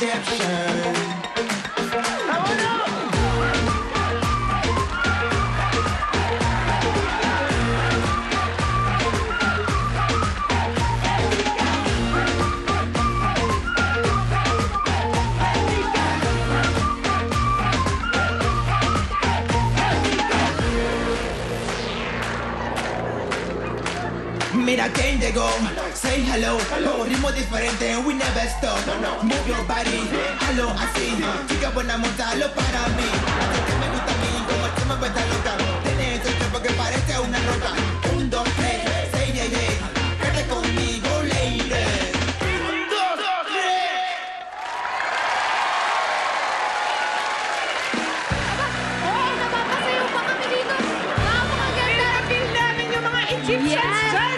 redemption. Mira quién llegó, say hello, Como ritmo diferente, we never stop. Move your body, hello, así. Chica buena, montalo para mí. Así que me gusta a mí, como tú me vuelta loca. Tienes ese cuerpo que parece una roca. Un, dos, tres, say yeah, yeah. Quédate conmigo, lady. Egyptians dyan.